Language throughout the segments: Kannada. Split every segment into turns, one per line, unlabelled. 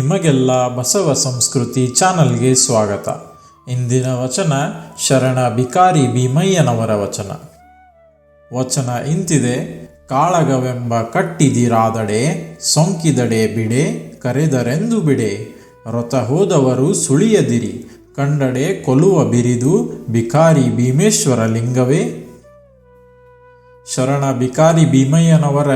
ನಿಮಗೆಲ್ಲ ಬಸವ ಸಂಸ್ಕೃತಿ ಚಾನಲ್ಗೆ ಸ್ವಾಗತ. ಇಂದಿನ ವಚನ ಶರಣ ಬಿಕಾರಿ ಭೀಮಯ್ಯನವರ ವಚನ. ವಚನ ಇಂತಿದೆ, ಕಾಳಗವೆಂಬ ಕಟ್ಟಿದಿರಾದಡೆ, ಸೋಂಕಿದಡೆ ಬಿಡೆ, ಕರೆದರೆಂದು ಬಿಡೆ. ರಥ ಹೋದವರು ಸುಳಿಯದಿರಿ, ಕಂಡಡೆ ಕೊಲುವ ಬಿರಿದು ಬಿಕಾರಿ ಭೀಮೇಶ್ವರ ಲಿಂಗವೇ. ಶರಣ ಬಿಕಾರಿ ಭೀಮಯ್ಯನವರ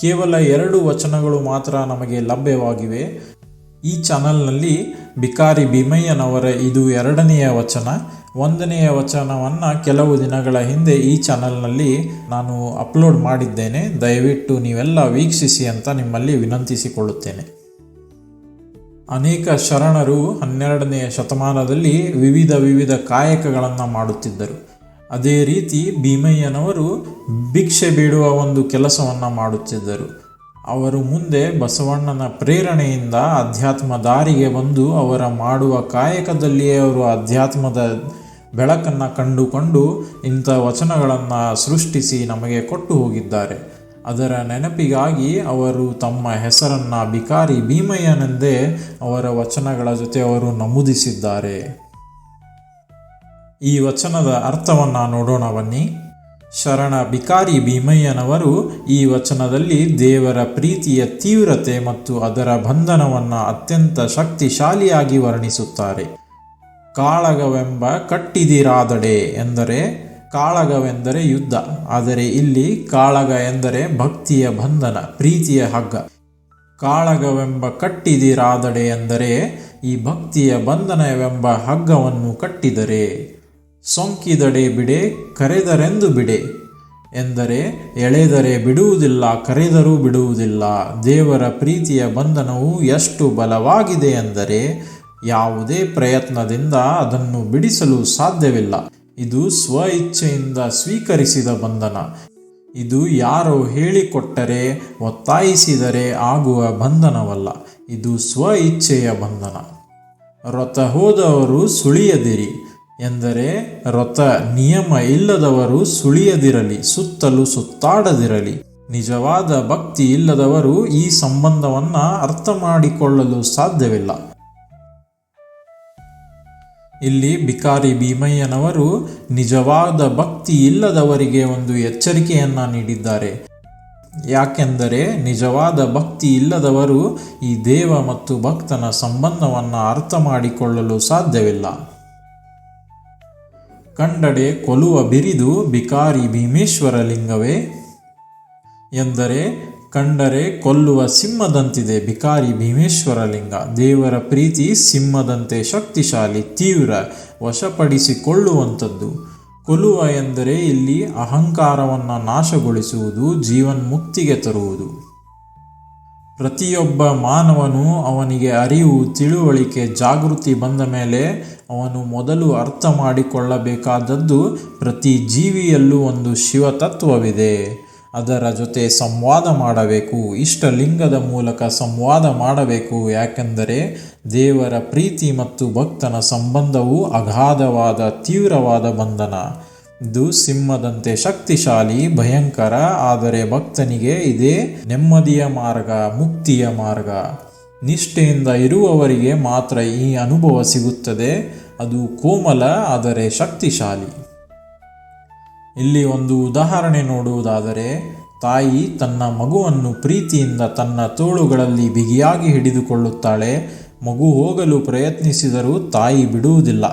ಕೇವಲ ಎರಡು ವಚನಗಳು ಮಾತ್ರ ನಮಗೆ ಲಭ್ಯವಾಗಿವೆ. ಈ ಚಾನಲ್ನಲ್ಲಿ ಬಿಕಾರಿ ಭೀಮಯ್ಯನವರ ಇದು ಎರಡನೆಯ ವಚನ. ಒಂದನೆಯ ವಚನವನ್ನು ಕೆಲವು ದಿನಗಳ ಹಿಂದೆ ಈ ಚಾನಲ್ನಲ್ಲಿ ನಾನು ಅಪ್ಲೋಡ್ ಮಾಡಿದ್ದೇನೆ. ದಯವಿಟ್ಟು ನೀವೆಲ್ಲ ವೀಕ್ಷಿಸಿ ಅಂತ ನಿಮ್ಮಲ್ಲಿ ವಿನಂತಿಸಿಕೊಳ್ಳುತ್ತೇನೆ. ಅನೇಕ ಶರಣರು ಹನ್ನೆರಡನೆಯ ಶತಮಾನದಲ್ಲಿ ವಿವಿಧ ವಿವಿಧ ಕಾಯಕಗಳನ್ನು ಮಾಡುತ್ತಿದ್ದರು. ಅದೇ ರೀತಿ ಭೀಮಯ್ಯನವರು ಭಿಕ್ಷೆ ಬೇಡುವ ಒಂದು ಕೆಲಸವನ್ನು ಮಾಡುತ್ತಿದ್ದರು. ಅವರು ಮುಂದೆ ಬಸವಣ್ಣನ ಪ್ರೇರಣೆಯಿಂದ ಅಧ್ಯಾತ್ಮ ದಾರಿಗೆ ಬಂದು ಅವರ ಮಾಡುವ ಕಾಯಕದಲ್ಲಿಯೇ ಅವರು ಅಧ್ಯಾತ್ಮದ ಬೆಳಕನ್ನು ಕಂಡುಕೊಂಡು ಇಂಥ ವಚನಗಳನ್ನು ಸೃಷ್ಟಿಸಿ ನಮಗೆ ಕೊಟ್ಟು ಹೋಗಿದ್ದಾರೆ. ಅದರ ನೆನಪಿಗಾಗಿ ಅವರು ತಮ್ಮ ಹೆಸರನ್ನು ಬಿಕಾರಿ ಭೀಮಯ್ಯನೆಂದೇ ಅವರ ವಚನಗಳ ಜೊತೆ ಅವರು ನಮೂದಿಸಿದ್ದಾರೆ. ಈ ವಚನದ ಅರ್ಥವನ್ನು ನೋಡೋಣ ಬನ್ನಿ. ಶರಣ ಬಿಕಾರಿ ಭೀಮಯ್ಯನವರು ಈ ವಚನದಲ್ಲಿ ದೇವರ ಪ್ರೀತಿಯ ತೀವ್ರತೆ ಮತ್ತು ಅದರ ಬಂಧನವನ್ನು ಅತ್ಯಂತ ಶಕ್ತಿಶಾಲಿಯಾಗಿ ವರ್ಣಿಸುತ್ತಾರೆ. ಕಾಳಗವೆಂಬ ಕಟ್ಟಿದಿರಾದಡೆ ಎಂದರೆ ಕಾಳಗವೆಂದರೆ ಯುದ್ಧ, ಆದರೆ ಇಲ್ಲಿ ಕಾಳಗ ಎಂದರೆ ಭಕ್ತಿಯ ಬಂಧನ, ಪ್ರೀತಿಯ ಹಗ್ಗ. ಕಾಳಗವೆಂಬ ಕಟ್ಟಿದಿರಾದಡೆ ಎಂದರೆ ಈ ಭಕ್ತಿಯ ಬಂಧನವೆಂಬ ಹಗ್ಗವನ್ನು ಕಟ್ಟಿದರೆ. ಸೊಂಕಿದಡೆ ಬಿಡೆ, ಕರೆದರೆಂದು ಬಿಡೆ. ಎಂದರೆ, ಎಳೆದರೆ ಬಿಡುವುದಿಲ್ಲ, ಕರೆದರೂ ಬಿಡುವುದಿಲ್ಲ. ದೇವರ ಪ್ರೀತಿಯ ಬಂಧನವು ಎಷ್ಟು ಬಲವಾಗಿದೆ ಎಂದರೆ, ಯಾವುದೇ ಪ್ರಯತ್ನದಿಂದ ಅದನ್ನು ಬಿಡಿಸಲು ಸಾಧ್ಯವಿಲ್ಲ. ಇದು ಸ್ವ ಇಚ್ಛೆಯಿಂದ ಸ್ವೀಕರಿಸಿದ ಬಂಧನ. ಇದು ಯಾರೋ ಹೇಳಿಕೊಟ್ಟರೆ, ಒತ್ತಾಯಿಸಿದರೆ ಆಗುವ ಬಂಧನವಲ್ಲ. ಇದು ಸ್ವ ಇಚ್ಛೆಯ ಬಂಧನ. ರಥ ಹೋದವರು ಸುಳಿಯದಿರಿ. ಎಂದರೆ ರಥ ನಿಯಮ ಇಲ್ಲದವರು ಸುಳಿಯದಿರಲಿ, ಸುತ್ತಲೂ ಸುತ್ತಾಡದಿರಲಿ. ನಿಜವಾದ ಭಕ್ತಿ ಇಲ್ಲದವರು ಈ ಸಂಬಂಧವನ್ನು ಅರ್ಥ ಮಾಡಿಕೊಳ್ಳಲು ಸಾಧ್ಯವಿಲ್ಲ. ಇಲ್ಲಿ ಬಿಕಾರಿ ಭೀಮಯ್ಯನವರು ನಿಜವಾದ ಭಕ್ತಿ ಇಲ್ಲದವರಿಗೆ ಒಂದು ಎಚ್ಚರಿಕೆಯನ್ನ ನೀಡಿದ್ದಾರೆ. ಯಾಕೆಂದರೆ ನಿಜವಾದ ಭಕ್ತಿ ಇಲ್ಲದವರು ಈ ದೇವ ಮತ್ತು ಭಕ್ತನ ಸಂಬಂಧವನ್ನು ಅರ್ಥ ಮಾಡಿಕೊಳ್ಳಲು ಸಾಧ್ಯವಿಲ್ಲ. ಕಂಡಡೆ ಕೊಲುವ ಬಿರಿದು ಬಿಕಾರಿ ಭೀಮೇಶ್ವರ ಲಿಂಗವೇ? ಎಂದರೆ ಕಂಡರೆ ಕೊಲ್ಲುವ ಸಿಂಹದಂತಿದೆ ಬಿಕಾರಿ ಭೀಮೇಶ್ವರ ಲಿಂಗ. ದೇವರ ಪ್ರೀತಿ ಸಿಂಹದಂತೆ ಶಕ್ತಿಶಾಲಿ, ತೀವ್ರ, ವಶಪಡಿಸಿಕೊಳ್ಳುವಂಥದ್ದು. ಕೊಲ್ಲುವ ಎಂದರೆ ಇಲ್ಲಿ ಅಹಂಕಾರವನ್ನು ನಾಶಗೊಳಿಸುವುದು, ಜೀವನ್ಮುಕ್ತಿಗೆ ತರುವುದು. ಪ್ರತಿಯೊಬ್ಬ ಮಾನವನು ಅವನಿಗೆ ಅರಿವು, ತಿಳುವಳಿಕೆ, ಜಾಗೃತಿ ಬಂದ ಮೇಲೆ ಅವನು ಮೊದಲು ಅರ್ಥ ಮಾಡಿಕೊಳ್ಳಬೇಕಾದದ್ದು ಪ್ರತಿ ಜೀವಿಯಲ್ಲೂ ಒಂದು ಶಿವತತ್ವವಿದೆ. ಅದರ ಜೊತೆ ಸಂವಾದ ಮಾಡಬೇಕು, ಇಷ್ಟಲಿಂಗದ ಮೂಲಕ ಸಂವಾದ ಮಾಡಬೇಕು. ಯಾಕೆಂದರೆ ದೇವರ ಪ್ರೀತಿ ಮತ್ತು ಭಕ್ತನ ಸಂಬಂಧವು ಅಗಾಧವಾದ, ತೀವ್ರವಾದ ಬಂಧನ. ಇದು ಸಿಂಹದಂತೆ ಶಕ್ತಿಶಾಲಿ, ಭಯಂಕರ, ಆದರೆ ಭಕ್ತನಿಗೆ ಇದೇ ನೆಮ್ಮದಿಯ ಮಾರ್ಗ, ಮುಕ್ತಿಯ ಮಾರ್ಗ. ನಿಷ್ಠೆಯಿಂದ ಇರುವವರಿಗೆ ಮಾತ್ರ ಈ ಅನುಭವ ಸಿಗುತ್ತದೆ. ಅದು ಕೋಮಲ, ಆದರೆ ಶಕ್ತಿಶಾಲಿ. ಇಲ್ಲಿ ಒಂದು ಉದಾಹರಣೆ ನೋಡುವುದಾದರೆ, ತಾಯಿ ತನ್ನ ಮಗುವನ್ನು ಪ್ರೀತಿಯಿಂದ ತನ್ನ ತೋಳುಗಳಲ್ಲಿ ಬಿಗಿಯಾಗಿ ಹಿಡಿದುಕೊಳ್ಳುತ್ತಾಳೆ. ಮಗು ಹೋಗಲು ಪ್ರಯತ್ನಿಸಿದರೂ ತಾಯಿ ಬಿಡುವುದಿಲ್ಲ.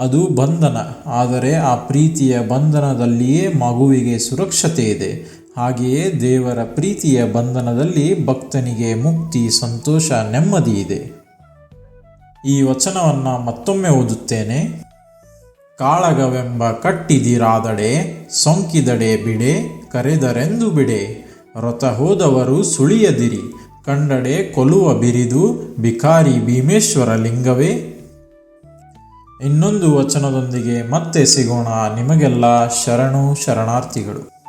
ಅದು ಬಂಧನ. ಆದರೆ ಆ ಪ್ರೀತಿಯ ಬಂಧನದಲ್ಲಿಯೇ ಮಗುವಿಗೆ ಸುರಕ್ಷತೆ ಇದೆ. ಹಾಗೆಯೇ ದೇವರ ಪ್ರೀತಿಯ ಬಂಧನದಲ್ಲಿ ಭಕ್ತನಿಗೆ ಮುಕ್ತಿ, ಸಂತೋಷ, ನೆಮ್ಮದಿ ಇದೆ. ಈ ವಚನವನ್ನು ಮತ್ತೊಮ್ಮೆ ಓದುತ್ತೇನೆ. ಕಾಳಗವೆಂಬ ಕಟ್ಟಿದಿರಾದಡೆ, ಸೊಂಕಿದಡೆ ಬಿಡೆ, ಕರೆದರೆಂದು ಬಿಡೆ. ರಥ ಹೋದವರು ಸುಳಿಯದಿರಿ, ಕಂಡಡೆ ಕೊಲುವ ಬಿರಿದು ಬಿಕಾರಿ ಭೀಮೇಶ್ವರ ಲಿಂಗವೇ. ಇನ್ನೊಂದು ವಚನದೊಂದಿಗೆ ಮತ್ತೆ ಸಿಗೋಣ ನಿಮಗೆಲ್ಲ ಶರಣು ಶರಣಾರ್ಥಿಗಳು.